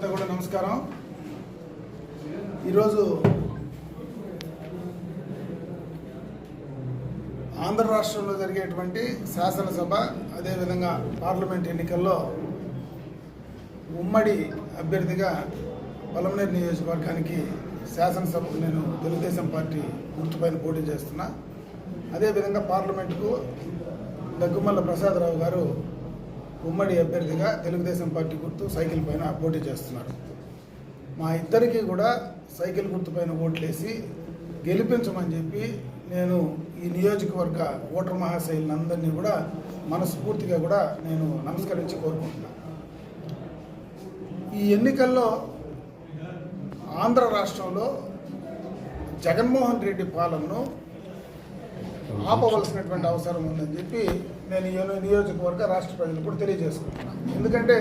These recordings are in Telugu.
మిత్రులంతా కూడా నమస్కారం. ఈరోజు ఆంధ్ర రాష్ట్రంలో జరిగేటువంటి శాసనసభ అదేవిధంగా పార్లమెంట్ ఎన్నికల్లో ఉమ్మడి అభ్యర్థిగా పొలంనేరు నియోజకవర్గానికి శాసనసభకు నేను తెలుగుదేశం పార్టీ గుర్తుపైన పోటీ చేస్తున్నా. అదేవిధంగా పార్లమెంటుకు దగ్గుమల్ల ప్రసాదరావు గారు ఉమ్మడి అభ్యర్థిగా తెలుగుదేశం పార్టీ గుర్తు సైకిల్ పైన పోటీ చేస్తున్నారు. మా ఇద్దరికీ కూడా సైకిల్ గుర్తు పైన ఓట్లేసి గెలిపించమని చెప్పి నేను ఈ నియోజకవర్గ ఓటర్ మహాశైలందరినీ కూడా మనస్ఫూర్తిగా కూడా నేను నమస్కరించి కోరుకుంటున్నాను ఈ ఎన్నికల్లో ఆంధ్ర రాష్ట్రంలో జగన్మోహన్ రెడ్డి పాలనను ఆపవలసినటువంటి అవసరం ఉందని చెప్పి నేను ఏ నియోజకవర్గ రాష్ట్ర ప్రజలు కూడా తెలియజేసుకుంటున్నాను. ఎందుకంటే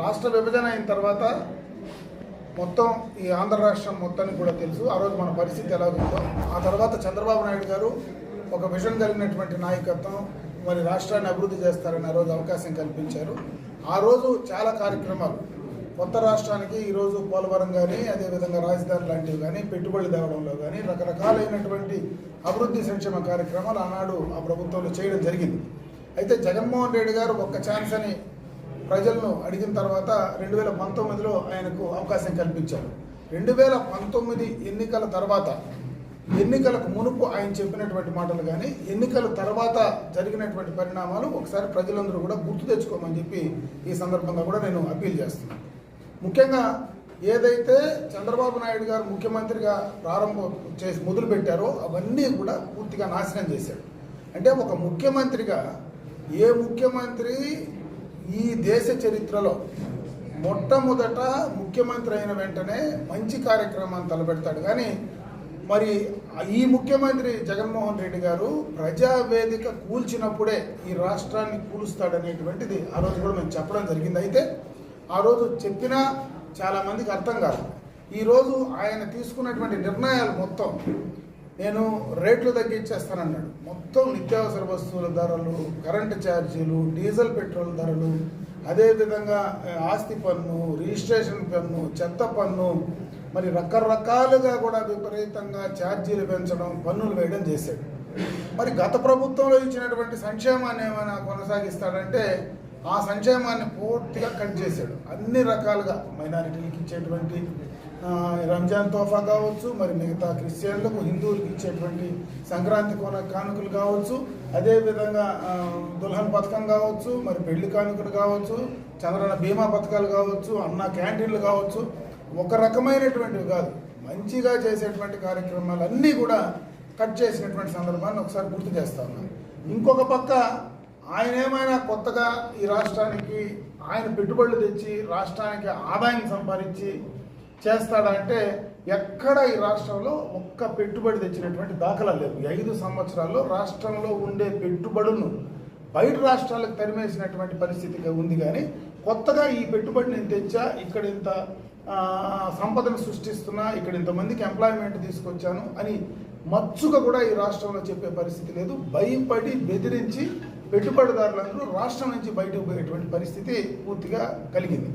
రాష్ట్ర విభజన అయిన తర్వాత మొత్తం ఈ ఆంధ్ర రాష్ట్రం మొత్తానికి కూడా తెలుసు. ఆ రోజు మన పరిస్థితి ఎలా ఉందో. ఆ తర్వాత చంద్రబాబు నాయుడు గారు ఒక విజన్ కలిగినటువంటి నాయకత్వం మరి రాష్ట్రాన్ని అభివృద్ధి చేస్తారని ఆ రోజు అవకాశం కల్పించారు. ఆ రోజు చాలా కార్యక్రమాలు కొత్త రాష్ట్రానికి ఈరోజు పోలవరం కానీ అదేవిధంగా రాజధాని లాంటివి కానీ పెట్టుబడులు తేవడంలో కానీ రకరకాలైనటువంటి అభివృద్ధి సంక్షేమ కార్యక్రమాలు ఆనాడు ఆ ప్రభుత్వంలో చేయడం జరిగింది. అయితే జగన్మోహన్ రెడ్డి గారు ఒక్క ఛాన్స్ అని ప్రజలను అడిగిన తర్వాత రెండు వేల పంతొమ్మిదిలో ఆయనకు అవకాశం కల్పించారు. రెండు వేల పంతొమ్మిది ఎన్నికల తర్వాత ఎన్నికలకు మునుపు ఆయన చెప్పినటువంటి మాటలు కానీ ఎన్నికల తర్వాత జరిగినటువంటి పరిణామాలు ఒకసారి ప్రజలందరూ కూడా గుర్తు తెచ్చుకోమని చెప్పి ఈ సందర్భంగా కూడా నేను అప్పీల్ చేస్తున్నాను. ముఖ్యంగా ఏదైతే చంద్రబాబు నాయుడు గారు ముఖ్యమంత్రిగా ప్రారంభం చేసి మొదలు పెట్టారో అవన్నీ కూడా పూర్తిగా నాశనం చేశాడు. అంటే ఒక ముఖ్యమంత్రిగా ఏ ముఖ్యమంత్రి ఈ దేశ చరిత్రలో మొట్టమొదట ముఖ్యమంత్రి అయిన వెంటనే మంచి కార్యక్రమాన్ని తలపెడతాడు. కానీ మరి ఈ ముఖ్యమంత్రి జగన్మోహన్ రెడ్డి గారు ప్రజావేదిక కూల్చినప్పుడే ఈ రాష్ట్రాన్ని కూలుస్తాడనేటువంటిది ఆ రోజు కూడా మేము చెప్పడం జరిగింది. అయితే ఆ రోజు చెప్పినా చాలా మందికి అర్థం కాదు. ఈరోజు ఆయన తీసుకున్నటువంటి నిర్ణయాలు మొత్తం నేను రేట్లు తగ్గించేస్తానన్నాడు. మొత్తం నిత్యావసర వస్తువుల ధరలు కరెంటు ఛార్జీలు డీజిల్ పెట్రోల్ ధరలు అదేవిధంగా ఆస్తి పన్ను రిజిస్ట్రేషన్ పన్ను చెత్త పన్ను మరి రకరకాలుగా కూడా విపరీతంగా ఛార్జీలు పెంచడం పన్నులు వేయడం చేశాడు. మరి గత ప్రభుత్వంలో ఇచ్చినటువంటి సంక్షేమాన్ని ఏమైనా కొనసాగిస్తాడంటే ఆ సంక్షేమాన్ని పూర్తిగా కట్ చేశాడు. అన్ని రకాలుగా మైనారిటీలకు ఇచ్చేటువంటి రంజాన్ తోఫా కావచ్చు మరి మిగతా క్రిస్టియన్లకు హిందువులకు ఇచ్చేటువంటి సంక్రాంతి కొన కానుకలు కావచ్చు అదేవిధంగా దుల్హన్ పథకం కావచ్చు మరి పెళ్ళి కానుకలు కావచ్చు చంద్రన బీమా పథకాలు కావచ్చు అన్న క్యాంటీన్లు కావచ్చు ఒక రకమైనటువంటివి కాదు. మంచిగా చేసేటువంటి కార్యక్రమాలు అన్నీ కూడా కట్ చేసినటువంటి సందర్భాన్ని ఒకసారి గుర్తు చేస్తా ఉన్నాను ఇంకొక పక్క ఆయన ఏమైనా కొత్తగా ఈ రాష్ట్రానికి ఆయన పెట్టుబడులు తెచ్చి రాష్ట్రానికి ఆదాయం సంపాదించి చేస్తాడంటే ఎక్కడ ఈ రాష్ట్రంలో ఒక్క పెట్టుబడి తెచ్చినటువంటి దాఖలా లేవు. ఐదు సంవత్సరాల్లో రాష్ట్రంలో ఉండే పెట్టుబడులను బయట రాష్ట్రాలకు తరిమేసినటువంటి పరిస్థితిగా ఉంది కానీ కొత్తగా ఈ పెట్టుబడి నేను తెచ్చా ఇక్కడ ఇంత సంపదను సృష్టిస్తున్నా ఇక్కడ ఇంతమందికి ఎంప్లాయ్మెంట్ తీసుకొచ్చాను అని మచ్చుగా కూడా ఈ రాష్ట్రంలో చెప్పే పరిస్థితి లేదు. భయపడి బెదిరించి పెట్టుబడిదారులందరూ రాష్ట్రం నుంచి బయటకు పోయేటువంటి పరిస్థితి పూర్తిగా కలిగింది.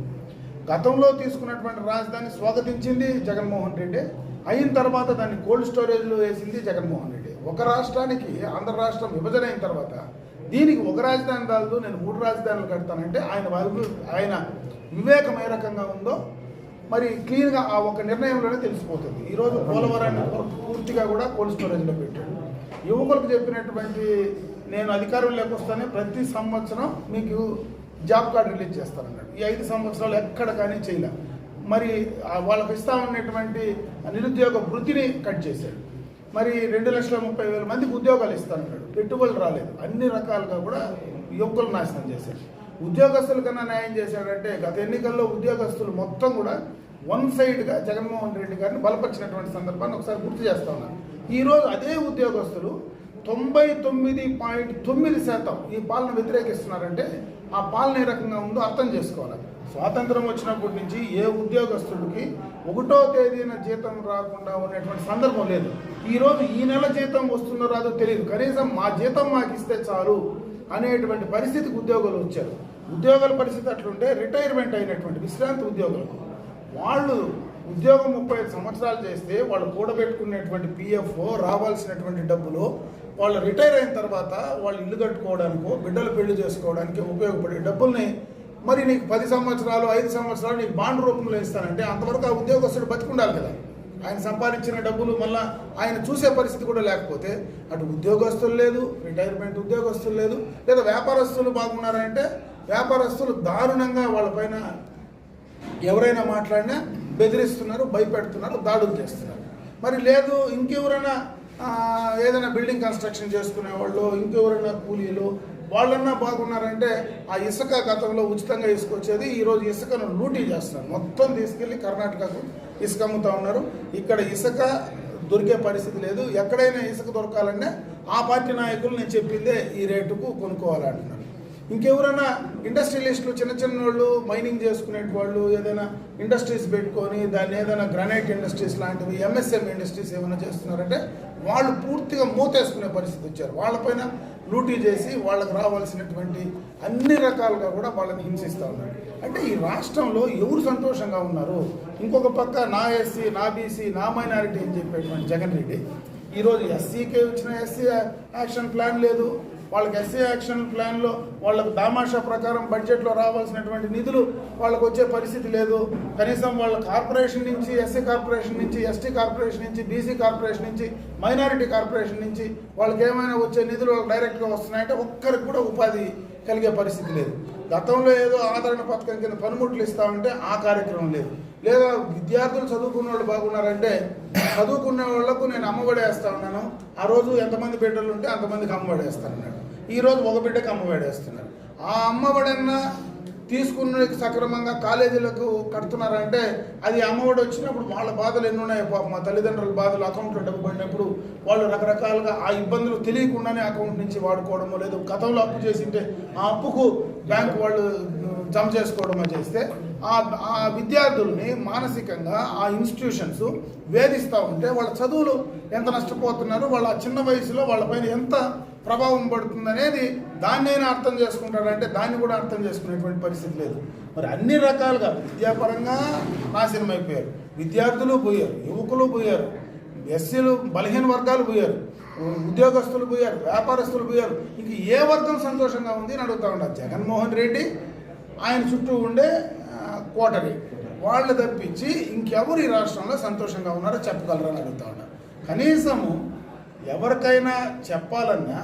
గతంలో తీసుకున్నటువంటి రాజధాని స్వాగతించింది జగన్మోహన్ రెడ్డి. అయిన తర్వాత దాన్ని కోల్డ్ స్టోరేజ్లో వేసింది జగన్మోహన్ రెడ్డి. ఒక రాష్ట్రానికి ఆంధ్ర రాష్ట్రం విభజన అయిన తర్వాత దీనికి ఒక రాజధాని కాదు నేను మూడు రాజధానులు కడతానంటే ఆయన వాళ్ళు ఆయన వివేకం ఏ రకంగా ఉందో మరి క్లీన్గా ఆ ఒక నిర్ణయంలోనే తెలిసిపోతుంది. ఈరోజు పోలవరాన్ని పూర్తిగా కూడా కోల్డ్ స్టోరేజ్లో పెట్టాడు యువకులకు చెప్పినటువంటి నేను అధికారం లేకొస్తానే ప్రతి సంవత్సరం మీకు జాబ్ కార్డు రిలీజ్ చేస్తానన్నాడు ఈ ఐదు సంవత్సరాలు ఎక్కడ కానీ చేయలే. మరి వాళ్ళకి ఇస్తా ఉన్నటువంటి నిరుద్యోగ వృత్తిని కట్ చేశాడు. మరి రెండు లక్షల ముప్పై వేల మందికి ఉద్యోగాలు ఇస్తానన్నాడు పెట్టుబడులు రాలేదు. అన్ని రకాలుగా కూడా యువకులు నాశనం చేశాడు ఉద్యోగస్తుల కన్నా న్యాయం చేశాడంటే గత ఎన్నికల్లో ఉద్యోగస్తులు మొత్తం కూడా వన్ సైడ్గా జగన్మోహన్ రెడ్డి గారిని బలపరిచినటువంటి సందర్భాన్ని ఒకసారి గుర్తు చేస్తా ఉన్నాను ఈరోజు అదే ఉద్యోగస్తులు తొంభై తొమ్మిది పాయింట్ తొమ్మిది శాతం ఈ పాలన వ్యతిరేకిస్తున్నారంటే ఆ పాలన ఏ రకంగా ఉందో అర్థం చేసుకోవాలి. స్వాతంత్రం వచ్చినప్పటి నుంచి ఏ ఉద్యోగస్తుడికి ఒకటో తేదీన జీతం రాకుండా ఉన్నటువంటి సందర్భం లేదు. ఈరోజు ఈ నెల జీతం వస్తుందో రాదో తెలియదు. కనీసం మా జీతం మాకు ఇస్తే చాలు అనేటువంటి పరిస్థితికి ఉద్యోగులు వచ్చారు. ఉద్యోగుల పరిస్థితి అట్లుంటే రిటైర్మెంట్ అయినటువంటి విశ్రాంతి ఉద్యోగులు వాళ్ళు ఉద్యోగం ముప్పై ఐదు సంవత్సరాలు చేస్తే వాళ్ళు కూడబెట్టుకునేటువంటి పిఎఫ్ రావాల్సినటువంటి డబ్బులు వాళ్ళు రిటైర్ అయిన తర్వాత వాళ్ళు ఇల్లు కట్టుకోవడానికో బిడ్డలు పెళ్ళి చేసుకోవడానికి ఉపయోగపడే డబ్బుల్ని మరి నీకు పది సంవత్సరాలు ఐదు సంవత్సరాలు నీకు బాండ్ రూపంలో ఇస్తానంటే అంతవరకు ఆ ఉద్యోగస్తుడు బతికుండాలి కదా. ఆయన సంపాదించిన డబ్బులు మళ్ళా ఆయన చూసే పరిస్థితి కూడా లేకపోతే అటు ఉద్యోగస్తులు లేదు రిటైర్మెంట్ ఉద్యోగస్తులు లేదు లేదా వ్యాపారస్తులు బాగున్నారంటే వ్యాపారస్తులు దారుణంగా వాళ్ళపైన ఎవరైనా మాట్లాడినా బెదిరిస్తున్నారు భయపెడుతున్నారు దాడులు చేస్తున్నారు. మరి లేదు ఇంకెవరైనా ఏదైనా బిల్డింగ్ కన్స్ట్రక్షన్ చేసుకునే వాళ్ళు ఇంకెవరైనా కూలీలు వాళ్ళన్నా బాగున్నారంటే ఆ ఇసుక గతంలో ఉచితంగా ఇసుకొచ్చేది ఈరోజు ఇసుకను లూటీ చేస్తున్నారు. మొత్తం తీసుకెళ్ళి కర్ణాటకకు ఇసుక అమ్ముతా ఉన్నారు. ఇక్కడ ఇసుక దొరికే పరిస్థితి లేదు. ఎక్కడైనా ఇసుక దొరకాలంటే ఆ పార్టీ నాయకులు నేను చెప్పిందే ఈ రేటుకు కొనుక్కోవాలంటున్నారు. ఇంకెవరైనా ఇండస్ట్రియలిస్టులు చిన్న చిన్న వాళ్ళు మైనింగ్ చేసుకునే వాళ్ళు ఏదైనా ఇండస్ట్రీస్ పెట్టుకొని దాన్ని ఏదైనా గ్రానైట్ ఇండస్ట్రీస్ లాంటివి ఎంఎస్ఎం ఇండస్ట్రీస్ ఏమైనా చేస్తున్నారంటే వాళ్ళు పూర్తిగా మూతేసుకునే పరిస్థితి వచ్చారు. వాళ్ళపైన లూటీ చేసి వాళ్ళకి రావాల్సినటువంటి అన్ని రకాలుగా కూడా వాళ్ళని హింసిస్తూ ఉన్నారు. అంటే ఈ రాష్ట్రంలో ఎవరు సంతోషంగా ఉన్నారు ఇంకొక పక్క నా ఎస్సీ నా బీసీ నా మైనారిటీ అని చెప్పేటువంటి జగన్ రెడ్డి. ఈరోజు ఎస్సీకే వచ్చిన ఎస్సీ యాక్షన్ ప్లాన్ లేదు. వాళ్ళకి ఎస్సీ యాక్షన్ ప్లాన్లో వాళ్ళకు దామాషా ప్రకారం బడ్జెట్లో రావాల్సినటువంటి నిధులు వాళ్ళకు వచ్చే పరిస్థితి లేదు. కనీసం వాళ్ళ కార్పొరేషన్ నుంచి ఎస్సీ కార్పొరేషన్ నుంచి ఎస్టీ కార్పొరేషన్ నుంచి బీసీ కార్పొరేషన్ నుంచి మైనారిటీ కార్పొరేషన్ నుంచి వాళ్ళకి ఏమైనా వచ్చే నిధులు వాళ్ళకి డైరెక్ట్గా వస్తున్నాయంటే ఒక్కరికి కూడా ఉపాధి కలిగే పరిస్థితి లేదు. గతంలో ఏదో ఆదరణ పథకం కింద పనిముట్లు ఇస్తామంటే ఆ కార్యక్రమం లేదు. లేదా విద్యార్థులు చదువుకున్న వాళ్ళు బాగున్నారంటే చదువుకున్న వాళ్ళకు నేను అమ్మఒడేస్తా ఉన్నాను. ఆ రోజు ఎంతమంది బిడ్డలు ఉంటే అంతమందికి అమ్మఒడేస్తాను అన్నాడు ఈరోజు ఒక బిడ్డకి అమ్మఒడి వేస్తున్నారు ఆ అమ్మఒడన్నా తీసుకున్న సక్రమంగా కాలేజీలకు కడుతున్నారంటే అది అమ్మఒడి వచ్చినప్పుడు వాళ్ళ బాధలు ఎన్ని ఉన్నాయో మా తల్లిదండ్రుల బాధలు అకౌంట్లో డబ్బు పడినప్పుడు వాళ్ళు రకరకాలుగా ఆ ఇబ్బందులు తెలియకుండానే అకౌంట్ నుంచి వాడుకోవడమో లేదు గతంలో అప్పు చేసింటే ఆ అప్పుకు బ్యాంక్ వాళ్ళు జమ చేసుకోవడమో చేస్తే ఆ ఆ విద్యార్థుల్ని మానసికంగా ఆ ఇన్స్టిట్యూషన్స్ వేధిస్తూ ఉంటే వాళ్ళ చదువులు ఎంత నష్టపోతున్నారు వాళ్ళ చిన్న వయసులో వాళ్ళపైన ఎంత ప్రభావం పడుతుంది అనేది దాన్నైనా అర్థం చేసుకుంటాడంటే దాన్ని కూడా అర్థం చేసుకునేటువంటి పరిస్థితి లేదు. మరి అన్ని రకాలుగా విద్యాపరంగా నాశనం అయిపోయారు విద్యార్థులు పోయారు యువకులు పోయారు ఎస్సీలు బలహీన వర్గాలు పోయారు ఉద్యోగస్తులు పోయారు వ్యాపారస్తులు పోయారు. ఇంక ఏ వర్గం సంతోషంగా ఉంది అని అడుగుతా ఉన్నారు జగన్మోహన్ రెడ్డి ఆయన చుట్టూ ఉండే కోటరీ. వాళ్ళు తప్పించి ఇంకెవరు ఈ రాష్ట్రంలో సంతోషంగా ఉన్నారో చెప్పగలరని అడుగుతా ఉన్నారు కనీసము ఎవరికైనా చెప్పాలన్నా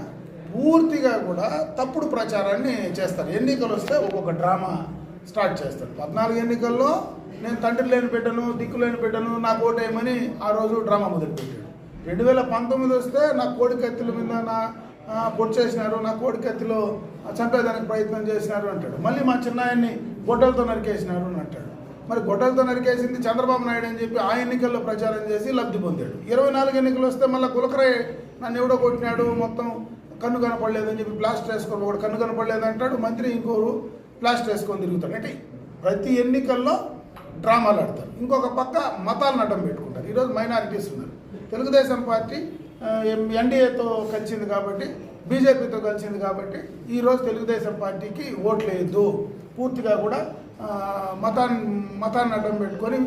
పూర్తిగా కూడా తప్పుడు ప్రచారాన్ని చేస్తారు. ఎన్నికలు వస్తే ఒక్కొక్క డ్రామా స్టార్ట్ చేస్తారు. పద్నాలుగు ఎన్నికల్లో నేను తండ్రి లేని బిడ్డను దిక్కు లేని బిడ్డను నాకు ఓటేయమని ఆ రోజు డ్రామా మొదలుపెట్టాడు రెండు వేల పంతొమ్మిది వస్తే నా కోడి కత్తుల మీద నా ఆ, పొడి చేసినారు నా కోడి కత్తిలో చంపేదానికి ప్రయత్నం చేసినారు అంటాడు. మళ్ళీ మా చిన్నాయన్ని గొడ్డలతో నరికేసినారు అని అంటాడు. మరి గొడ్డలతో నరికేసింది చంద్రబాబు నాయుడు అని చెప్పి ఆ ఎన్నికల్లో ప్రచారం చేసి లబ్ధి పొందాడు. ఇరవై నాలుగు ఎన్నికలు వస్తే మళ్ళీ కులకరే నన్ను ఎవడో కొట్టినాడు మొత్తం కన్ను కనపడలేదని చెప్పి ప్లాస్టర్ వేసుకొని ఒకడు కన్ను కనపడలేదు అంటాడు మంత్రి ఇంకోరు ప్లాస్టర్ వేసుకొని తిరుగుతాడు. అంటే ప్రతి ఎన్నికల్లో డ్రామాలు ఆడతారు. ఇంకొక పక్క మతాలు నడ్డం పెట్టుకుంటారు. ఈరోజు మైనారిటీస్ ఉన్నారు. తెలుగుదేశం పార్టీ ఎన్డీఏతో కలిసింది కాబట్టి బీజేపీతో కలిసింది కాబట్టి ఈరోజు తెలుగుదేశం పార్టీకి ఓట్లేదు పూర్తిగా కూడా మతాన్ని మతాన్ని అడ్డం పెట్టుకొని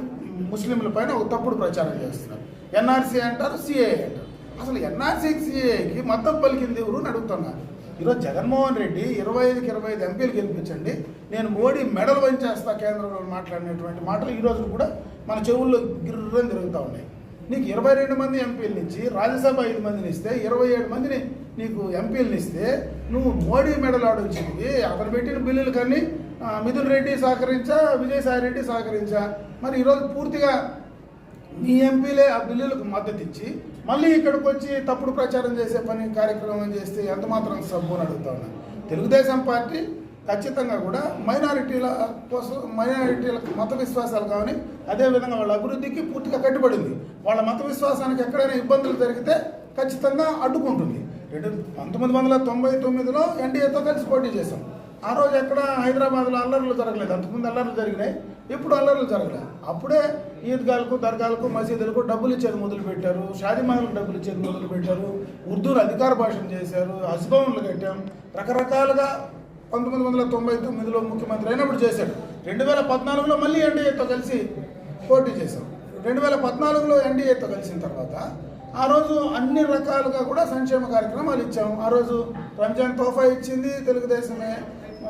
ముస్లింల పైన ఒక తప్పుడు ప్రచారం చేస్తున్నారు. ఎన్ఆర్సీ అంటారు సిఏ అంటారు. అసలు ఎన్ఆర్సీకి సిఏకి మద్దతు పలికింది ఎవరు అడుగుతున్నారు. ఈరోజు జగన్మోహన్ రెడ్డి ఇరవై ఐదుకి ఇరవై ఐదు ఎంపీలు గెలిపించండి నేను మోడీ మెడల్ వంచేస్తా కేంద్రంలో మాట్లాడినటువంటి మాటలు ఈ రోజు కూడా మన చెవుల్లో గిర్రం తిరుగుతూ ఉన్నాయి. నీకు ఇరవై రెండు మంది ఎంపీలు నుంచి రాజ్యసభ ఐదు మందిని ఇస్తే ఇరవై ఏడు మందిని నీకు ఎంపీలను ఇస్తే నువ్వు మోడీ మెడల్ ఆడొచ్చింది అతను పెట్టిన బిల్లులు కానీ మిథున్ రెడ్డి సహకరించా విజయసాయి రెడ్డి సహకరించా. మరి ఈరోజు పూర్తిగా మీ ఎంపీలే ఆ బిల్లులకు మద్దతు ఇచ్చి మళ్ళీ ఇక్కడికి వచ్చి తప్పుడు ప్రచారం చేసే పని కార్యక్రమం చేస్తే ఎంత మాత్రం సబ్బు అని అడుగుతా ఉన్నాను తెలుగుదేశం పార్టీ ఖచ్చితంగా కూడా మైనారిటీల కోసం మైనారిటీల మత విశ్వాసాలు కానీ అదేవిధంగా వాళ్ళ అభివృద్ధికి పూర్తిగా కట్టుబడింది. వాళ్ళ మత విశ్వాసానికి ఎక్కడైనా ఇబ్బందులు జరిగితే ఖచ్చితంగా అడ్డుకుంటుంది. రెండు పంతొమ్మిది వందల తొంభై తొమ్మిదిలో ఎన్డీఏతో కలిసి పోటీ చేశాం. ఆ రోజు ఎక్కడ హైదరాబాద్లో అల్లర్లు జరగలేదు. అంతకుముందు అల్లర్లు జరిగినాయి. ఇప్పుడు అల్లర్లు జరగలేదు. అప్పుడే ఈద్గాలకు దర్గాలకు మసీదులకు డబ్బులు ఇచ్చేది మొదలు పెట్టారు డబ్బులు ఇచ్చేది మొదలు పెట్టారు ఉర్దూను అధికార భాషను చేశారు. అస్భవన్లు కట్టాం. రకరకాలుగా పంతొమ్మిది వందల తొంభై తొమ్మిదిలో ముఖ్యమంత్రి అయినప్పుడు చేశాడు. రెండు వేల పద్నాలుగులో మళ్ళీ ఎన్డీఏతో కలిసి పోటీ చేశాం. రెండు వేల పద్నాలుగులో ఎన్డీఏతో కలిసిన తర్వాత ఆ రోజు అన్ని రకాలుగా కూడా సంక్షేమ కార్యక్రమాలు ఇచ్చాము ఆ రోజు రంజాన్ తోఫా ఇచ్చింది తెలుగుదేశమే.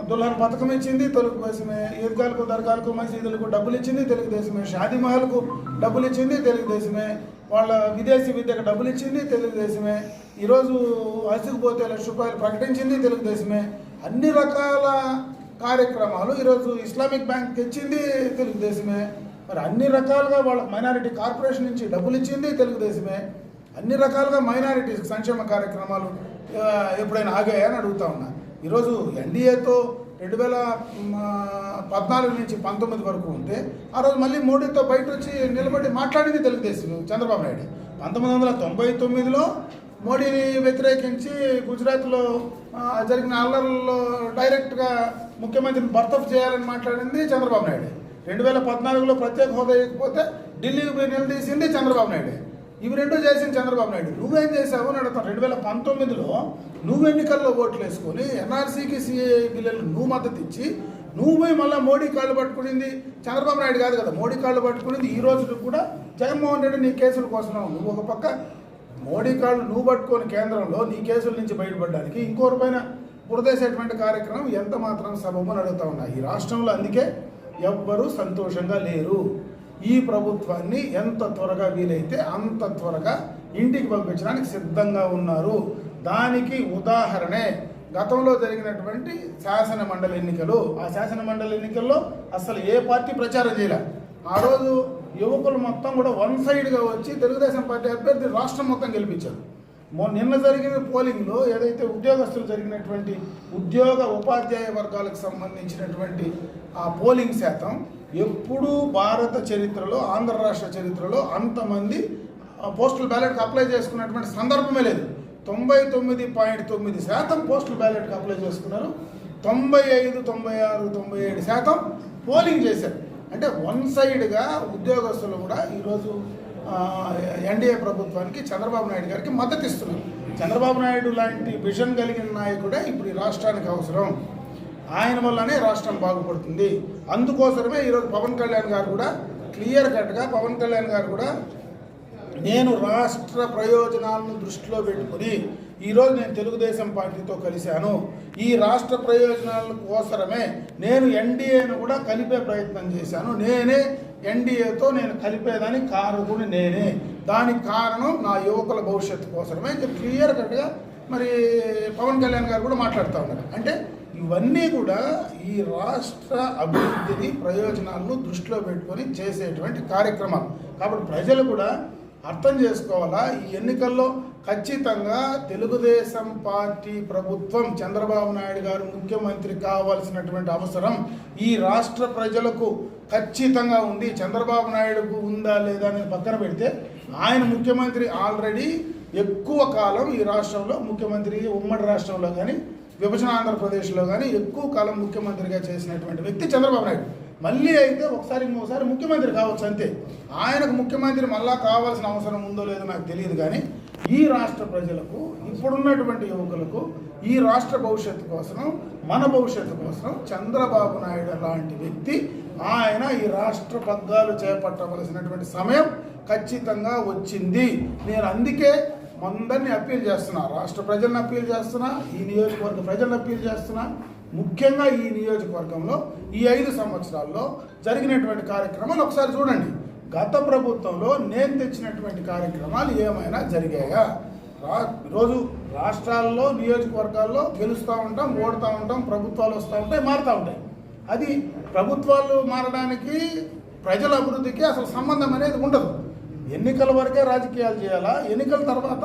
దుల్హన్ పథకం ఇచ్చింది తెలుగుదేశమే ఈద్గాలకు దర్గాలకు మసీదులకు డబ్బులు ఇచ్చింది తెలుగుదేశమే షాదీమహల్కు డబ్బులు ఇచ్చింది తెలుగుదేశమే వాళ్ళ విదేశీ విద్యకు డబ్బులు ఇచ్చింది తెలుగుదేశమే ఈరోజు అసిగిపోతే పోతే లక్ష రూపాయలు ప్రకటించింది తెలుగుదేశమే అన్ని రకాల కార్యక్రమాలు ఈరోజు ఇస్లామిక్ బ్యాంక్ తెచ్చింది తెలుగుదేశమే మరి అన్ని రకాలుగా వాళ్ళ మైనారిటీ కార్పొరేషన్ నుంచి డబ్బులు ఇచ్చింది తెలుగుదేశమే అన్ని రకాలుగా మైనారిటీ సంక్షేమ కార్యక్రమాలు ఎప్పుడైనా ఆగాయని అడుగుతా ఉన్నా. ఈరోజు ఎన్డీఏతో రెండు వేల పద్నాలుగు నుంచి పంతొమ్మిది వరకు ఉంటే ఆ రోజు మళ్ళీ మోడీతో బయట వచ్చి నిలబడి మాట్లాడింది తెలుగుదేశం చంద్రబాబు నాయుడు. పంతొమ్మిది వందల తొంభై తొమ్మిదిలో మోడీని వ్యతిరేకించి గుజరాత్లో జరిగిన అల్లర్లలో డైరెక్ట్గా ముఖ్యమంత్రిని బర్తఫ్ చేయాలని మాట్లాడింది చంద్రబాబు నాయుడు. రెండు వేల పద్నాలుగులో ప్రత్యేక హోదా ఇవ్వకపోతే ఢిల్లీకి పోయి నిలదీసింది చంద్రబాబు నాయుడు. ఇవి రెండో చేసింది చంద్రబాబు నాయుడు. నువ్వేం చేసావు అని అడుగుతాను. రెండు వేల పంతొమ్మిదిలో నువ్వు ఎన్నికల్లో ఓట్లు వేసుకొని ఎన్ఆర్సీకి సిఏ బిల్లులు నువ్వు మద్దతు ఇచ్చి నువ్వు పోయి మళ్ళీ మోడీ కాళ్ళు పట్టుకునింది చంద్రబాబు నాయుడు కాదు కదా మోడీ కాళ్ళు పట్టుకునింది ఈ రోజు కూడా జగన్మోహన్ రెడ్డి నీ కేసుల కోసం నువ్వు ఒక పక్క మోడీ కాళ్ళు నువ్వు పట్టుకొని కేంద్రంలో నీ కేసుల నుంచి బయటపడడానికి ఇంకోరి పైన పురదేసేటువంటి కార్యక్రమం ఎంత మాత్రం సబబు అడుగుతా ఉన్నా. ఈ రాష్ట్రంలో అందుకే ఎవ్వరూ సంతోషంగా లేరు. ఈ ప్రభుత్వాన్ని ఎంత త్వరగా వీలైతే అంత త్వరగా ఇంటికి పంపించడానికి సిద్ధంగా ఉన్నారు. దానికి ఉదాహరణే గతంలో జరిగినటువంటి శాసన మండలి ఎన్నికలు. ఆ శాసన మండలి ఎన్నికల్లో అసలు ఏ పార్టీ ప్రచారం చేయలే. ఆ రోజు యువకులు మొత్తం కూడా వన్ సైడ్గా వచ్చి తెలుగుదేశం పార్టీ అభ్యర్థి రాష్ట్రం మొత్తం గెలిపించారు. మొ నిన్న జరిగిన పోలింగ్లో ఏదైతే ఉద్యోగస్తులు జరిగినటువంటి ఉద్యోగ ఉపాధ్యాయ వర్గాలకు సంబంధించినటువంటి ఆ పోలింగ్ శాతం ఎప్పుడూ భారత చరిత్రలో ఆంధ్ర రాష్ట్ర చరిత్రలో అంతమంది పోస్టల్ బ్యాలెట్కి అప్లై చేసుకున్నటువంటి సందర్భమే లేదు. తొంభై తొమ్మిది పాయింట్ తొమ్మిది శాతం పోస్టల్ బ్యాలెట్కి అప్లై చేసుకున్నారు. తొంభై ఐదు తొంభై ఆరు తొంభై ఏడు శాతం పోలింగ్ చేశారు. అంటే వన్ సైడ్గా ఉద్యోగస్తులు కూడా ఈరోజు ఎన్డీఏ ప్రభుత్వానికి చంద్రబాబు నాయుడు గారికి మద్దతు ఇస్తున్నారు చంద్రబాబు నాయుడు లాంటి విజన్ కలిగిన నాయకుడే ఇప్పుడు ఈ రాష్ట్రానికి అవసరం. ఆయన వల్లనే రాష్ట్రం బాగుపడుతుంది. అందుకోసమే ఈరోజు పవన్ కళ్యాణ్ గారు కూడా క్లియర్ కట్గా పవన్ కళ్యాణ్ గారు కూడా నేను రాష్ట్ర ప్రయోజనాలను దృష్టిలో పెట్టుకుని ఈరోజు నేను తెలుగుదేశం పార్టీతో కలిశాను. ఈ రాష్ట్ర ప్రయోజనాల కోసరమే నేను ఎన్డీఏను కూడా కలిపే ప్రయత్నం చేశాను. నేనే ఎన్డీఏతో నేను కలిపేదాని కారకుని నేనే. దానికి కారణం నా యువకుల భవిష్యత్తు కోసరమే. అని క్లియర్ కట్గా మరి పవన్ కళ్యాణ్ గారు కూడా మాట్లాడుతూ ఉన్నారు. అంటే ఇవన్నీ కూడా ఈ రాష్ట్ర అభివృద్ధిని ప్రయోజనాలను దృష్టిలో పెట్టుకొని చేసేటువంటి కార్యక్రమాలు. కాబట్టి ప్రజలు కూడా అర్థం చేసుకోవాలా? ఈ ఎన్నికల్లో ఖచ్చితంగా తెలుగుదేశం పార్టీ ప్రభుత్వం చంద్రబాబు నాయుడు గారు ముఖ్యమంత్రి కావాల్సినటువంటి అవసరం ఈ రాష్ట్ర ప్రజలకు ఖచ్చితంగా ఉంది. చంద్రబాబు నాయుడుకు ఉందా లేదా అనేది పక్కన పెడితే ఆయన ముఖ్యమంత్రి ఆల్రెడీ ఎక్కువ కాలం ఈ రాష్ట్రంలో ముఖ్యమంత్రి ఉమ్మడి రాష్ట్రంలో కానీ విభజన ఆంధ్రప్రదేశ్లో కానీ ఎక్కువ కాలం ముఖ్యమంత్రిగా చేసినటువంటి వ్యక్తి చంద్రబాబు నాయుడు. మళ్ళీ అయితే ఒకసారి ఇంకోసారి ముఖ్యమంత్రి కావచ్చు అంతే. ఆయనకు ముఖ్యమంత్రి మళ్ళా కావాల్సిన అవసరం ఉందో లేదో నాకు తెలియదు కానీ ఈ రాష్ట్ర ప్రజలకు ఇప్పుడున్నటువంటి యువకులకు ఈ రాష్ట్ర భవిష్యత్తు కోసం మన భవిష్యత్తు కోసం చంద్రబాబు నాయుడు లాంటి వ్యక్తి ఆయన ఈ రాష్ట్ర పగ్గాలు చేపట్టవలసినటువంటి సమయం ఖచ్చితంగా వచ్చింది. నేను అందుకే అందరినీ అప్పీల్ చేస్తున్నా రాష్ట్ర ప్రజలను అప్పీల్ చేస్తున్నా ఈ నియోజకవర్గ ప్రజలను అప్పీల్ చేస్తున్నా. ముఖ్యంగా ఈ నియోజకవర్గంలో ఈ ఐదు సంవత్సరాల్లో జరిగినటువంటి కార్యక్రమాలు ఒకసారి చూడండి. గత ప్రభుత్వంలో నేను తెచ్చినటువంటి కార్యక్రమాలు ఏమైనా జరిగాయా? రా ఈరోజు రాష్ట్రాల్లో నియోజకవర్గాల్లో గెలుస్తూ ఉంటాం ఓడుతూ ఉంటాం ప్రభుత్వాలు వస్తూ ఉంటాయి మారుతూ ఉంటాయి. అది ప్రభుత్వాలు మారడానికి ప్రజల అభివృద్ధికి అసలు సంబంధం అనేది ఉండదు. ఎన్నికల వరకే రాజకీయాలు చేయాలా? ఎన్నికల తర్వాత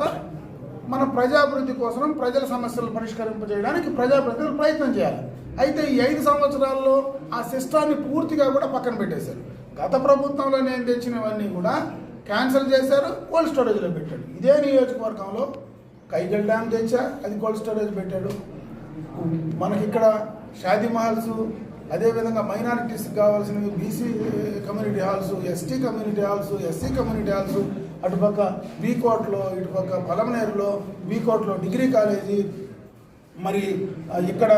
మన ప్రజాభివృద్ధి కోసం ప్రజల సమస్యలు పరిష్కరింపజేయడానికి ప్రజాప్రతినిధులు ప్రయత్నం చేయాలి. అయితే ఈ ఐదు సంవత్సరాల్లో ఆ సిస్టాన్ని పూర్తిగా కూడా పక్కన పెట్టేశారు. గత ప్రభుత్వంలో నేను తెచ్చినవన్నీ కూడా క్యాన్సిల్ చేశారు కోల్డ్ స్టోరేజ్లో పెట్టాడు ఇదే నియోజకవర్గంలో కైగల్ డ్యామ్ తెచ్చా? అది కోల్డ్ స్టోరేజ్ పెట్టాడు. మనకి ఇక్కడ షాదీ మహల్స్ అదేవిధంగా మైనారిటీస్కి కావాల్సినవి BC community halls ST community halls SC community halls అటుపక్క బీకోట్లో ఇటుపక్క పలమనేరులో బీకోట్లో డిగ్రీ కాలేజీ మరి ఇక్కడ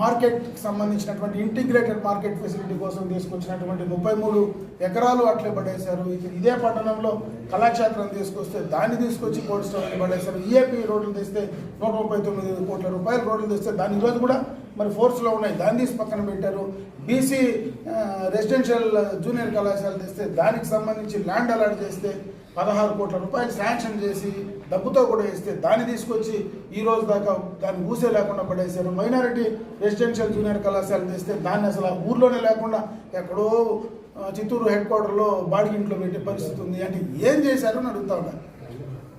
మార్కెట్కి సంబంధించినటువంటి ఇంటిగ్రేటెడ్ మార్కెట్ ఫెసిలిటీ కోసం తీసుకొచ్చినటువంటి ముప్పై మూడు ఎకరాలు అట్లే పడేశారు. ఇదే పట్టణంలో కళాక్షేత్రం తీసుకొస్తే దాన్ని తీసుకొచ్చి కోటి స్టోరేజ్ పడేశారు. ఈఏపీ రోడ్లు తెస్తే నూట ముప్పై తొమ్మిది కోట్ల రూపాయల రోడ్లు తెస్తే దాని ఈరోజు కూడా మరి ఫోర్స్లో ఉన్నాయి. దాన్ని తీసి పక్కన పెట్టారు. బీసీ రెసిడెన్షియల్ జూనియర్ కళాశాల తెస్తే దానికి సంబంధించి ల్యాండ్ అలాట్ చేస్తే పదహారు కోట్ల రూపాయలు శాంక్షన్ చేసి డబ్బుతో కూడా ఇస్తే దాన్ని తీసుకొచ్చి ఈ రోజు దాకా దాన్ని ఊసే లేకుండా పడేశారు. మైనారిటీ రెసిడెన్షియల్ జూనియర్ కళాశాల తెస్తే దాన్ని అసలు ఆ ఊర్లోనే లేకుండా ఎక్కడో చిత్తూరు హెడ్ క్వార్టర్లో బాడిగింట్లో పెట్టే పరిస్థితి ఉంది. అంటే ఏం చేశారని అని అడుగుతా ఉన్నారు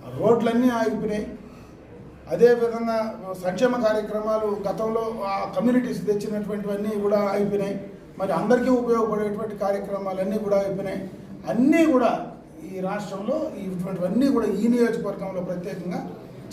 ఆ రోడ్లన్నీ ఆగిపోయినాయి. అదేవిధంగా సంక్షేమ కార్యక్రమాలు గతంలో ఆ కమ్యూనిటీస్ తెచ్చినటువంటివన్నీ కూడా అయిపోయినాయి. మరి అందరికీ ఉపయోగపడేటువంటి కార్యక్రమాలన్నీ కూడా అయిపోయినాయి. అన్నీ కూడా ఈ రాష్ట్రంలో ఇటువంటివన్నీ కూడా ఈ నియోజకవర్గంలో ప్రత్యేకంగా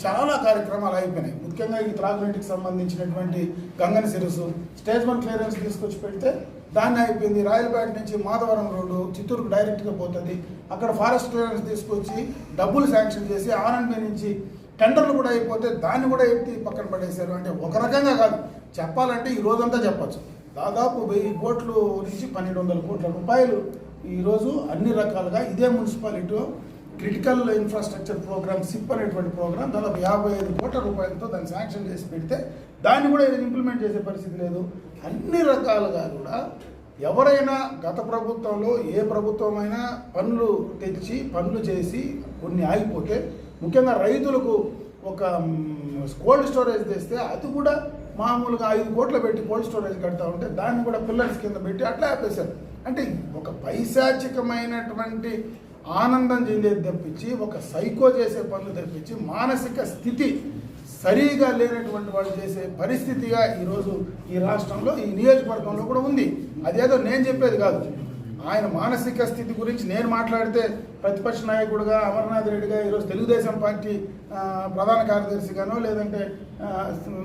చాలా కార్యక్రమాలు అయిపోయినాయి. ముఖ్యంగా ఈ త్రాగునీటికి సంబంధించినటువంటి గంగన సిరసు స్టేజ్ వన్ క్లియరెన్స్ తీసుకొచ్చి పెడితే దాన్ని అయిపోయింది. రాయలపేట నుంచి మాధవరం రోడ్డు చిత్తూరుకు డైరెక్ట్గా పోతుంది. అక్కడ ఫారెస్ట్ క్లియరెన్స్ తీసుకొచ్చి డబ్బులు శాంక్షన్ చేసి ఆర్ఎండ్బి నుంచి టెండర్లు కూడా అయిపోతే దాన్ని కూడా ఎత్తి పక్కన పడేశారు. అంటే ఒక రకంగా కాదు. చెప్పాలంటే ఈ రోజంతా చెప్పచ్చు. దాదాపు వెయ్యి కోట్లు నుంచి పన్నెండు వందల కోట్ల రూపాయలు ఈరోజు అన్ని రకాలుగా ఇదే మున్సిపాలిటీలో క్రిటికల్ ఇన్ఫ్రాస్ట్రక్చర్ ప్రోగ్రామ్ సిప్ అనేటువంటి ప్రోగ్రామ్ దాదాపు యాభై ఐదు కోట్ల రూపాయలతో దాన్ని శాంక్షన్ చేసి పెడితే దాన్ని కూడా ఇంప్లిమెంట్ చేసే పరిస్థితి లేదు. అన్ని రకాలుగా కూడా ఎవరైనా గత ప్రభుత్వంలో ఏ ప్రభుత్వమైనా పనులు తెచ్చి పనులు చేసి కొన్ని ఆగిపోతే ముఖ్యంగా రైతులకు ఒక కోల్డ్ స్టోరేజ్ తెస్తే అది కూడా మామూలుగా ఐదు కోట్లు పెట్టి కోల్డ్ స్టోరేజ్ కడతా ఉంటే దాన్ని కూడా పిల్లర్స్ కింద పెట్టి అట్లా ఆపేశారు. అంటే ఒక పైశాచికమైనటువంటి ఆనందం చెందేది తప్పించి ఒక సైకో చేసే పనులు తప్పించి మానసిక స్థితి సరిగా లేనటువంటి వాళ్ళు చేసే పరిస్థితిగా ఈరోజు ఈ రాష్ట్రంలో ఈ నియోజకవర్గంలో కూడా ఉంది. అదేదో నేను చెప్పేది కాదు. ఆయన మానసిక స్థితి గురించి నేను మాట్లాడితే ప్రతిపక్ష నాయకుడిగా అమర్నాథ్ రెడ్డిగా ఈరోజు తెలుగుదేశం పార్టీ ప్రధాన కార్యదర్శిగానో లేదంటే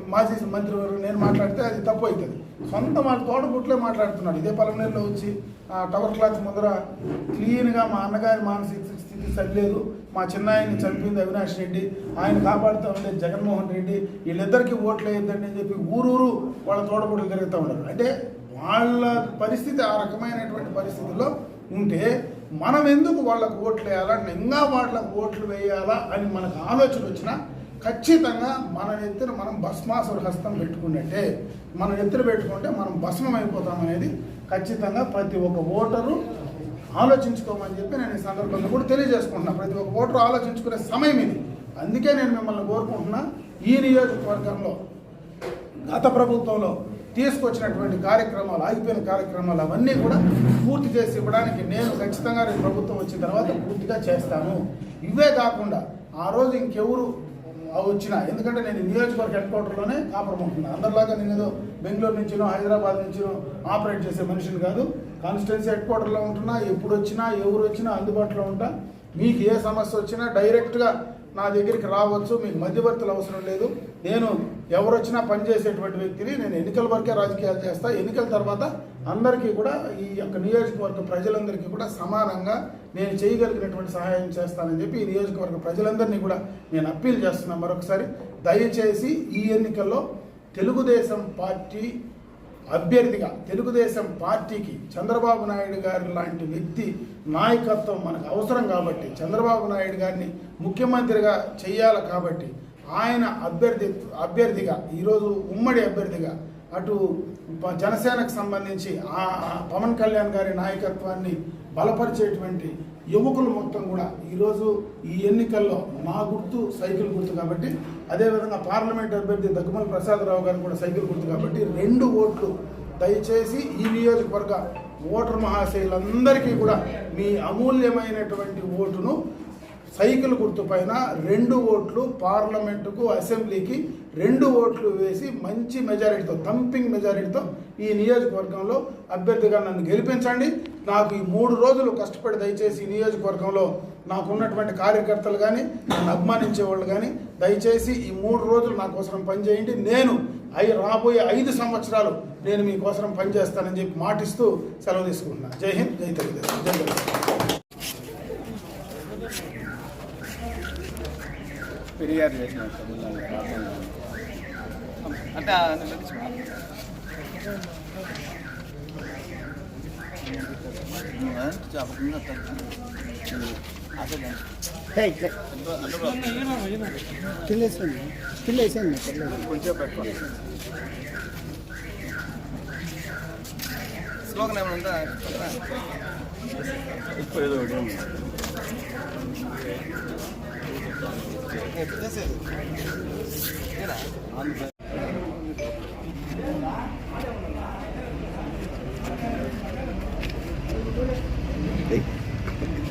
మాజీ మంత్రి నేను మాట్లాడితే అది తప్పు అవుతుంది. సొంత మా తోటపుట్లే మాట్లాడుతున్నాడు. ఇదే పలమనేరులో వచ్చి ఆ, టవర్ క్లాత్ ముందర క్లీన్గా మా అన్నగారి మానసిక స్థితి సరిలేదు. మా చిన్నాయన్ని చంపింది అవినాష్ రెడ్డి. ఆయన కాపాడుతూ ఉండేది జగన్మోహన్ రెడ్డి. వీళ్ళిద్దరికీ ఓట్లు వేయద్దండి అని చెప్పి ఊరూరు వాళ్ళ తోడబుట్లు తిరుగుతూ ఉన్నారు. అంటే వాళ్ళ పరిస్థితి ఆ రకమైనటువంటి పరిస్థితుల్లో ఉంటే మనం ఎందుకు వాళ్ళకు ఓట్లు వేయాలా? ఇంకా వాళ్ళకు ఓట్లు వేయాలా అని మనకు ఆలోచన వచ్చినా ఖచ్చితంగా మన ఎత్తున మనం భస్మాసుర హస్తం పెట్టుకున్నట్టే. మనం ఎత్తున పెట్టుకుంటే మనం భస్మం అయిపోతాం అనేది ఖచ్చితంగా ప్రతి ఒక్క ఓటరు ఆలోచించుకోమని చెప్పి నేను ఈ సందర్భంగా కూడా తెలియజేసుకుంటున్నాను ప్రతి ఒక్క ఓటరు ఆలోచించుకునే సమయం ఇది. అందుకే నేను మిమ్మల్ని కోరుకుంటున్నా ఈ నియోజకవర్గంలో గత ప్రభుత్వంలో తీసుకొచ్చినటువంటి కార్యక్రమాలు ఆగిపోయిన కార్యక్రమాలు అవన్నీ కూడా పూర్తి చేసి ఇవ్వడానికి నేను ఖచ్చితంగా రేపు ప్రభుత్వం వచ్చిన తర్వాత పూర్తిగా చేస్తాను. ఇవే కాకుండా ఆ రోజు ఇంకెవరు వచ్చినా ఎందుకంటే నేను నియోజకవర్గ హెడ్ క్వార్టర్లోనే కాపురం ఉంటున్నాను అందరిలాగా నేను ఏదో బెంగళూరు నుంచినో హైదరాబాద్ నుంచినో ఆపరేట్ చేసే మనిషిని కాదు. కాన్స్టిట్యున్సీ హెడ్ క్వార్టర్లో ఉంటున్నా ఎప్పుడు వచ్చినా ఎవరు వచ్చినా అందుబాటులో ఉంటా. మీకు ఏ సమస్య వచ్చినా డైరెక్ట్గా నా దగ్గరికి రావచ్చు. మీకు మధ్యవర్తులు అవసరం లేదు. నేను ఎవరు వచ్చినా పనిచేసేటువంటి వ్యక్తిని నేను ఎన్నికల వరకే రాజకీయాలు చేస్తా. ఎన్నికల తర్వాత అందరికీ కూడా ఈ యొక్క నియోజకవర్గ ప్రజలందరికీ కూడా సమానంగా నేను చేయగలిగినటువంటి సహాయం చేస్తానని చెప్పి ఈ నియోజకవర్గ ప్రజలందరినీ కూడా నేను అప్పీల్ చేస్తున్నాను మరొకసారి దయచేసి ఈ ఎన్నికల్లో తెలుగుదేశం పార్టీ అభ్యర్థిగా తెలుగుదేశం పార్టీకి చంద్రబాబు నాయుడు గారి లాంటి వ్యక్తి నాయకత్వం మనకు అవసరం కాబట్టి చంద్రబాబు నాయుడు గారిని ముఖ్యమంత్రిగా చేయాలి కాబట్టి ఆయన అభ్యర్థి అభ్యర్థిగా ఈరోజు ఉమ్మడి అభ్యర్థిగా అటు జనసేనకు సంబంధించి ఆ పవన్ కళ్యాణ్ గారి నాయకత్వాన్ని బలపరిచేటువంటి యువకులు మొత్తం కూడా ఈరోజు ఈ ఎన్నికల్లో నా గుర్తు సైకిల్ గుర్తు కాబట్టి అదేవిధంగా పార్లమెంట్ అభ్యర్థి దగ్గుమల ప్రసాదరావు గారు కూడా సైకిల్ గుర్తు కాబట్టి రెండు ఓట్లు దయచేసి ఈ నియోజకవర్గ ఓటర్ మహాశయులందరికీ కూడా మీ అమూల్యమైనటువంటి ఓటును సైకిల్ గుర్తుపైన రెండు ఓట్లు పార్లమెంటుకు అసెంబ్లీకి రెండు ఓట్లు వేసి మంచి మెజారిటీతో థంపింగ్ మెజారిటీతో ఈ నియోజకవర్గంలో అభ్యర్థిగా నన్ను గెలిపించండి. నాకు ఈ మూడు రోజులు కష్టపడి దయచేసి ఈ నియోజకవర్గంలో నాకున్నటువంటి కార్యకర్తలు కానీ నన్ను అభిమానించే వాళ్ళు కానీ దయచేసి ఈ మూడు రోజులు నా కోసం పనిచేయండి. నేను అయి రాబోయే ఐదు సంవత్సరాలు నేను మీకోసం పనిచేస్తానని చెప్పి మాటిస్తూ సెలవు తీసుకుంటున్నాను జై హింద్ జై తెలుగుదేశం. జై తెలుగుదేశం. ఫిర్యాదు చేసిన అంటే పిల్లేసండి పిల్లేసండి కొంచెం పెట్టుకోండి స్లోగన్ ఏమైనా ఉందా ఇప్పుడు ఏదో ఒకటి ఉంది. ఇప్పుడు చేసేది. ఏనా?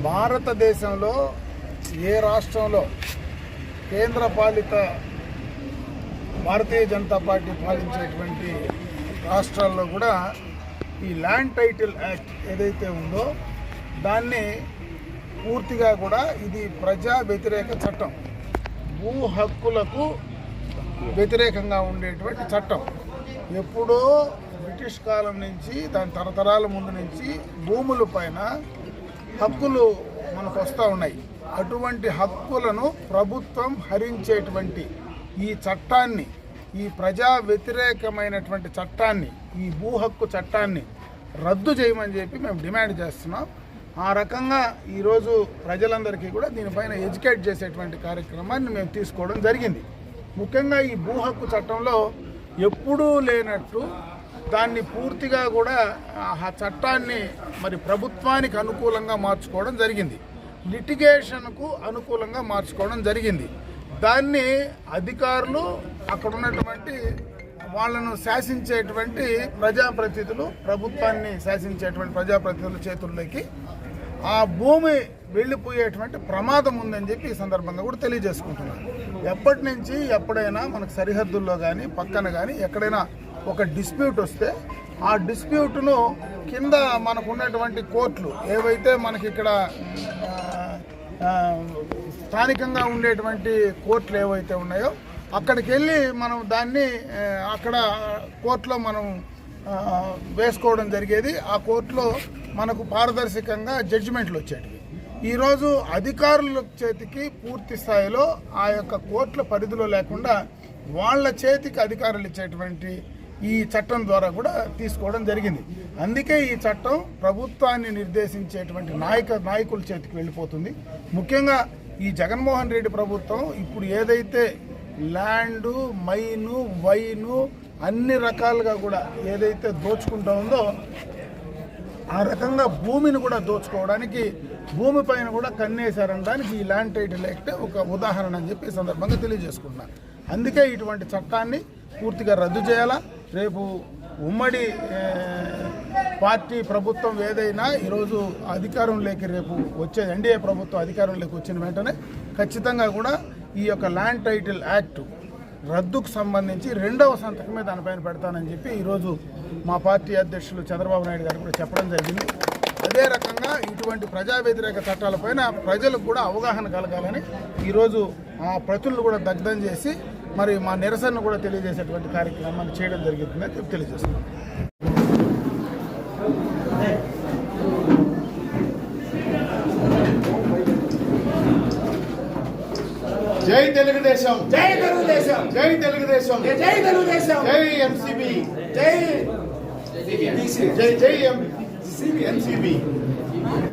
భారతదేశంలో ఏ రాష్ట్రంలో కేంద్ర పాలిత భారతీయ జనతా పార్టీ పాలించేటువంటి రాష్ట్రాల్లో కూడా ఈ ల్యాండ్ టైటిల్ యాక్ట్ ఏదైతే ఉందో దాన్ని పూర్తిగా కూడా ఇది ప్రజా వ్యతిరేక చట్టం. భూ హక్కులకు వ్యతిరేకంగా ఉండేటువంటి చట్టం. ఎప్పుడో బ్రిటిష్ కాలం నుంచి దాని తరతరాల ముందు నుంచి భూముల పైన హక్కులు మనకు వస్తూ ఉన్నాయి. అటువంటి హక్కులను ప్రభుత్వం హరించేటువంటి ఈ చట్టాన్ని ఈ ప్రజా వ్యతిరేకమైనటువంటి చట్టాన్ని ఈ భూ హక్కు చట్టాన్ని రద్దు చేయమని చెప్పి మేము డిమాండ్ చేస్తున్నాం. ఆ రకంగా ఈరోజు ప్రజలందరికీ కూడా దీనిపైన ఎడ్యుకేట్ చేసేటువంటి కార్యక్రమాన్ని మేము తీసుకోవడం జరిగింది. ముఖ్యంగా ఈ భూ హక్కు చట్టంలో ఎప్పుడూ లేనట్టు దాన్ని పూర్తిగా కూడా ఆ చట్టాన్ని మరి ప్రభుత్వానికి అనుకూలంగా మార్చుకోవడం జరిగింది. లిటిగేషన్కు అనుకూలంగా మార్చుకోవడం జరిగింది. దాన్ని అధికారులు అక్కడ ఉన్నటువంటి వాళ్ళను శాసించేటువంటి ప్రజాప్రతినిధులు ప్రభుత్వాన్ని శాసించేటువంటి ప్రజాప్రతినిధుల చేతుల్లోకి ఆ భూమి వెళ్ళిపోయేటువంటి ప్రమాదం ఉందని చెప్పి ఈ సందర్భంగా కూడా తెలియజేసుకుంటున్నాను. ఎప్పటి నుంచి ఎప్పుడైనా మనకు సరిహద్దుల్లో కానీ పక్కన కానీ ఎక్కడైనా ఒక డిస్ప్యూట్ వస్తే ఆ డిస్ప్యూట్ను కింద మనకు ఉన్నటువంటి కోర్టులు ఏవైతే మనకి ఇక్కడ స్థానికంగా ఉండేటువంటి కోర్టులు ఏవైతే ఉన్నాయో అక్కడికి వెళ్ళి మనం దాన్ని అక్కడ కోర్టులో మనం వేసుకోవడం జరిగేది. ఆ కోర్టులో మనకు పారదర్శకంగా జడ్జిమెంట్లు వచ్చేటివి. ఈరోజు అధికారుల చేతికి పూర్తి స్థాయిలో ఆ యొక్క కోర్టుల పరిధిలో లేకుండా వాళ్ళ చేతికి అధికారులు ఇచ్చేటువంటి ఈ చట్టం ద్వారా కూడా తీసుకోవడం జరిగింది. అందుకే ఈ చట్టం ప్రభుత్వాన్ని నిర్దేశించేటువంటి నాయక నాయకుల చేతికి వెళ్ళిపోతుంది. ముఖ్యంగా ఈ జగన్మోహన్ రెడ్డి ప్రభుత్వం ఇప్పుడు ఏదైతే ల్యాండు మైను వైను అన్ని రకాలుగా కూడా ఏదైతే దోచుకుంటా ఉందో ఆ రకంగా భూమిని కూడా దోచుకోవడానికి భూమి పైన కూడా కన్నేశారనడానికి ఈ ల్యాండ్ టైటిల్ యాక్ట్ ఒక ఉదాహరణ అని చెప్పి సందర్భంగా తెలియజేసుకుంటున్నా అందుకే ఇటువంటి చట్టాన్ని పూర్తిగా రద్దు చేయాలా? రేపు ఉమ్మడి పార్టీ ప్రభుత్వం ఏదైనా ఈరోజు అధికారంలోకి రేపు వచ్చే ఎన్డీఏ ప్రభుత్వం అధికారంలోకి వచ్చిన వెంటనే ఖచ్చితంగా కూడా ఈ యొక్క ల్యాండ్ టైటిల్ యాక్ట్ రద్దుకు సంబంధించి రెండవ సంతకమే దానిపైన పెడతానని చెప్పి ఈరోజు మా పార్టీ అధ్యక్షులు చంద్రబాబు నాయుడు గారు కూడా చెప్పడం జరిగింది. అదే రకంగా ఇటువంటి ప్రజా వ్యతిరేక చట్టాలపైన ప్రజలకు కూడా అవగాహన కలగాలని ఈరోజు ఆ ప్రతులను కూడా దగ్ధం చేసి మరి మా నిరసనను కూడా తెలియజేసేటువంటి కార్యక్రమాన్ని చేయడం జరుగుతుందని చెప్పి తెలియజేస్తున్నాం. జై తెలుగుదేశం. జై తెలుగుదేశం. జై తెలుగుదేశం. జై తెలుగుదేశం. జై ఎంసీబీ జై జై జై ఎన్సీబీ